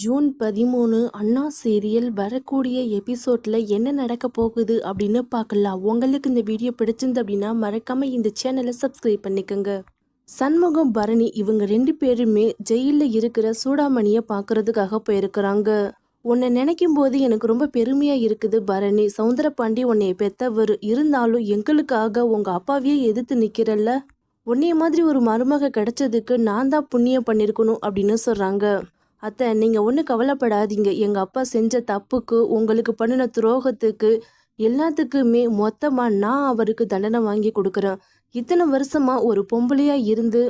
June பதிமூணு அண்ணா serial வரக்கூடிய எபிசோட்ல என்ன நடக்க போகுது அப்படின்னு பார்க்கலாம். உங்களுக்கு இந்த வீடியோ பிடிச்சிருந்து அப்படின்னா மறக்காம இந்த சேனலை சப்ஸ்கிரைப் பண்ணிக்கோங்க. சண்முகம் பரணி இவங்க ரெண்டு பேருமே ஜெயிலில் இருக்கிற சூடாமணியை பார்க்கறதுக்காக போயிருக்கிறாங்க. உன்னை நினைக்கும் போது எனக்கு ரொம்ப பெருமையா இருக்குது பரணி. சவுந்தரபாண்டி உன்னைய பெத்தவர். இருந்தாலும் எங்களுக்காக உங்க அப்பாவையே எதிர்த்து நிக்கிறல்ல? உன்னைய மாதிரி ஒரு மருமக கிடைச்சதுக்கு நான் தான் புண்ணியம் பண்ணியிருக்கணும் அப்படின்னு சொல்றாங்க. அத்தை நீங்கள் ஒன்றும் கவலைப்படாதீங்க. எங்கள் அப்பா செஞ்ச தப்புக்கு உங்களுக்கு பண்ணின துரோகத்துக்கு எல்லாத்துக்குமே மொத்தமாக நான் அவருக்கு தண்டனை வாங்கி கொடுக்குறேன். இத்தனை வருஷமா ஒரு பொம்பளையாக இருந்து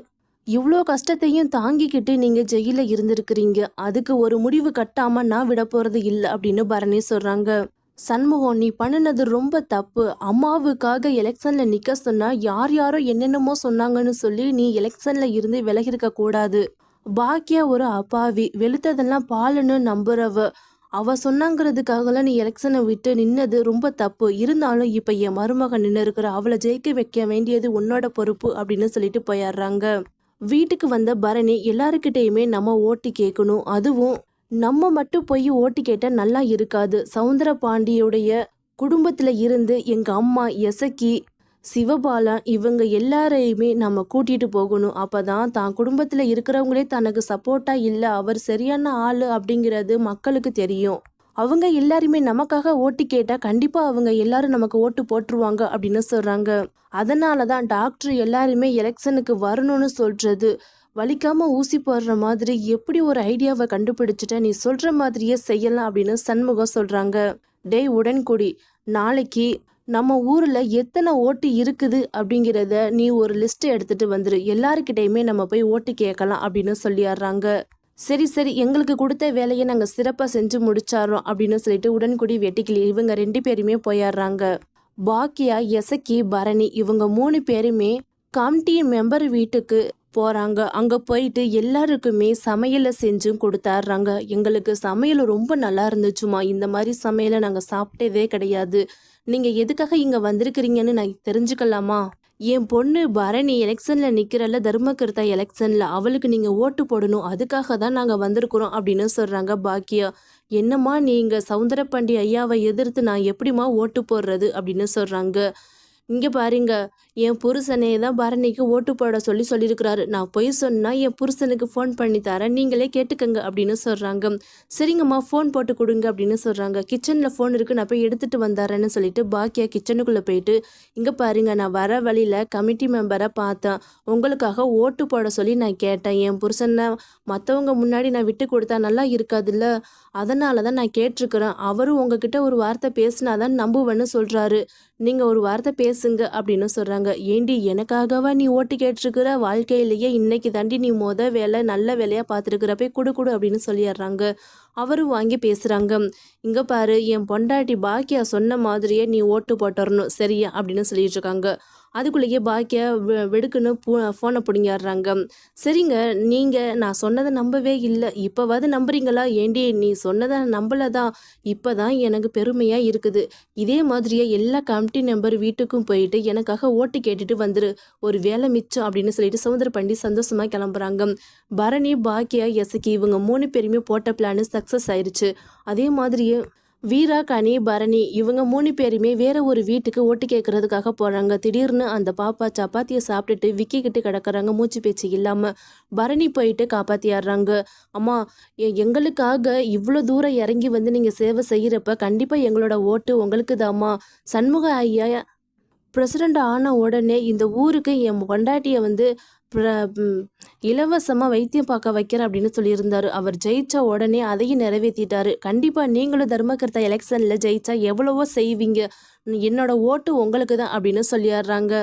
இவ்வளோ கஷ்டத்தையும் தாங்கிக்கிட்டு நீங்கள் ஜெயிலில் இருந்திருக்கிறீங்க. அதுக்கு ஒரு முடிவு கட்டாமல் நான் விட போகிறது இல்லை அப்படின்னு பரணி சொல்கிறாங்க சண்முகம் நீ பண்ணினது ரொம்ப தப்பு. அம்மாவுக்காக எலெக்ஷனில் நிற்க சொன்னால் யார் யாரோ என்னென்னமோ சொன்னாங்கன்னு சொல்லி நீ எலெக்ஷனில் இருந்து விலகிருக்க கூடாது. பாக்கியா ஒரு அப்பாவி. வெளுத்ததெல்லாம் பாலுன்னு நம்புறவ. அவ சொன்னாங்கிறதுக்காகலாம் நீ எலெக்ஷனை விட்டு நின்னது ரொம்ப தப்பு. இருந்தாலும் இப்போ என் மருமகன் நின்று இருக்கிற அவளை ஜெயிக்க வைக்க வேண்டியது உன்னோட பொறுப்பு அப்படின்னு சொல்லிட்டு போயிடுறாங்க. வீட்டுக்கு வந்த பரணி எல்லாருக்கிட்டேயுமே நம்ம ஓட்டு கேட்கணும் அதுவும் நம்ம மட்டும் போய் ஓட்டு கேட்டால் நல்லா இருக்காது. சவுந்தர பாண்டியுடைய குடும்பத்தில் இருந்து எங்கள் அம்மா எசக்கி சிவபாலா இவங்க எல்லாரையுமே நம்ம கூட்டிட்டு போகணும். அப்போ தான் குடும்பத்தில் இருக்கிறவங்களே தனக்கு சப்போர்ட்டா இல்லை அவர் சரியான ஆள் அப்படிங்கிறது மக்களுக்கு தெரியும். அவங்க எல்லாருமே நமக்காக ஓட்டு கேட்டா கண்டிப்பா அவங்க எல்லாரும் நமக்கு ஓட்டு போட்டுருவாங்க அப்படின்னு சொல்றாங்க. அதனால தான் டாக்டர் எல்லாருமே எலெக்ஷனுக்கு வரணும்னு சொல்றது வலிக்காம ஊசி போடுற மாதிரி எப்படி ஒரு ஐடியாவை கண்டுபிடிச்சிட்ட நீ சொல்ற மாதிரியே செய்யலாம் அப்படின்னு சண்முகம் சொல்றாங்க. டேய் உடன்குடி நாளைக்கு நம்ம ஊரில் எத்தனை ஓட்டு இருக்குது அப்படிங்கிறத நீ ஒரு லிஸ்ட்டு எடுத்துகிட்டு வந்துடு எல்லாருக்கிட்டையுமே நம்ம போய் ஓட்டு கேட்கலாம் அப்படின்னு சொல்லிடுறாங்க சரி சரி எங்களுக்கு கொடுத்த வேலையை நாங்கள் சிறப்பாக செஞ்சு முடிச்சாரோம் அப்படின்னு சொல்லிட்டு உடன்குடி வெட்டிக்கிளி இவங்க ரெண்டு பேருமே போயிடுறாங்க. பாக்கியா எசக்கி பரணி இவங்க மூணு பேருமே கமிட்டி மெம்பர் வீட்டுக்கு போகிறாங்க அங்கே போயிட்டு எல்லாருக்குமே சமையலை செஞ்சும் கொடுத்தாடுறாங்க. எங்களுக்கு சமையல் ரொம்ப நல்லா இருந்துச்சுமா. இந்த மாதிரி சமையலை நாங்கள் சாப்பிட்டதே கிடையாது. நீங்கள் எதுக்காக இங்கே வந்திருக்கிறீங்கன்னு நான் தெரிஞ்சுக்கலாமா? என் பொண்ணு பரணி எலெக்ஷனில் நிற்கிறல்ல தர்மகர்த்தா எலெக்ஷனில். அவளுக்கு நீங்கள் ஓட்டு போடணும். அதுக்காக தான் நாங்கள் வந்திருக்கிறோம் அப்படின்னு சொல்கிறாங்க பாக்கியா. என்னம்மா நீங்கள் சவுந்தரபாண்டி ஐயாவை எதிர்த்து நான் எப்படிம்மா ஓட்டு போடுறது அப்படின்னு சொல்கிறாங்க இங்க பாருங்க என் புருஷனே தான் பரணிக்கு ஓட்டு போட சொல்லி சொல்லியிருக்கிறாரு. நான் பொய் சொன்னா என் புருஷனுக்கு ஃபோன் பண்ணி தரேன். நீங்களே கேட்டுக்கங்க அப்படின்னு சொல்றாங்க. சரிங்கம்மா ஃபோன் போட்டு கொடுங்க அப்படின்னு சொல்றாங்க. கிச்சன்ல ஃபோன் இருக்கு நான் போய் எடுத்துட்டு வந்தாரேன்னு சொல்லிட்டு பாக்கியா கிச்சனுக்குள்ள போயிட்டு இங்க பாருங்க நான் வர வழியில கமிட்டி மெம்பரை பார்த்தேன். உங்களுக்காக ஓட்டு போட சொல்லி நான் கேட்டேன். என் புருஷனை மற்றவங்க முன்னாடி நான் விட்டு கொடுத்தா நல்லா இருக்காதுல்ல? அதனால தான் நான் கேட்டிருக்கிறேன். அவரும் உங்ககிட்ட ஒரு வார்த்தை பேசினாதான் நம்புவேன்னு சொல்றாரு. நீங்க ஒரு வார்த்தை பேசுங்க அப்படின்னு சொல்கிறாங்க ஏண்டி எனக்காகவா நீ ஓட்டு கேட்டிருக்கிற? வாழ்க்கையிலேயே இன்னைக்கு தாண்டி நீ மொத வேலை நல்ல வேலையாக பார்த்துருக்கிற போய் கொடு கொடு அப்படின்னு சொல்லிடுறாங்க. அவரும் வாங்கி பேசுகிறாங்க இங்கே பாரு என் பொண்டாட்டி பாக்கியா சொன்ன மாதிரியே நீ ஓட்டு போட்டுறணும் சரியா? அப்படின்னு சொல்லிட்டு இருக்காங்க. அதுக்குள்ளேயே பாக்கியா வெ- வெடுக்குன்னு ஃபோனை பிடிங்கிடுறாங்க சரிங்க நீங்கள் நான் சொன்னதை நம்பவே இல்லை. இப்போவாது நம்புறீங்களா? ஏண்டி நீ சொன்னதை நம்பலதான். இப்போ தான் எனக்கு பெருமையாக இருக்குது. இதே மாதிரியே எல்லா கமிட்டி மெம்பர் வீட்டுக்கும் போயிட்டு எனக்காக ஓட்டு கேட்டுட்டு வந்துரு. ஒரு வேலை மிச்சம் அப்படின்னு சொல்லிட்டு சுதந்திர பண்டி சந்தோஷமாக கிளம்புறாங்க. பரணி பாக்கியா எசக்கி இவங்க மூணு பேருமே போட்ட பிளான் சக்ஸஸ் ஆயிடுச்சு அதே மாதிரியே வீரா கனி பரணி இவங்க மூணு பேருமே வேற ஒரு வீட்டுக்கு ஓட்டு கேட்கறதுக்காக போறாங்க. திடீர்னு அந்த பாப்பா சப்பாத்தியை சாப்பிட்டுட்டு விக்கி கிட்டு கிடக்குறாங்க. மூச்சு பேச்சு இல்லாம பரணி போயிட்டு காப்பாத்தியாடுறாங்க. அம்மா எ- எங்களுக்காக இவ்வளோ தூரம் இறங்கி வந்து நீங்க சேவை செய்யறப்ப கண்டிப்பா எங்களோட ஓட்டு உங்களுக்கு தாம்மா சண்முக ஐயா பிரசிடண்ட் ஆன உடனே இந்த ஊருக்கு என் பொண்டாட்டியை வந்து இலவசமாக வைத்தியம் பார்க்க வைக்கிறேன் அப்படின்னு சொல்லியிருந்தார். அவர் ஜெயிச்சா உடனே அதையும் நிறைவேற்றிட்டாரு கண்டிப்பாக நீங்களும் தர்மகர்த்தா எலெக்ஷனில் ஜெயிச்சா எவ்வளவோ செய்வீங்க. என்னோட ஓட்டு உங்களுக்கு தான் அப்படின்னு சொல்லிடுறாங்க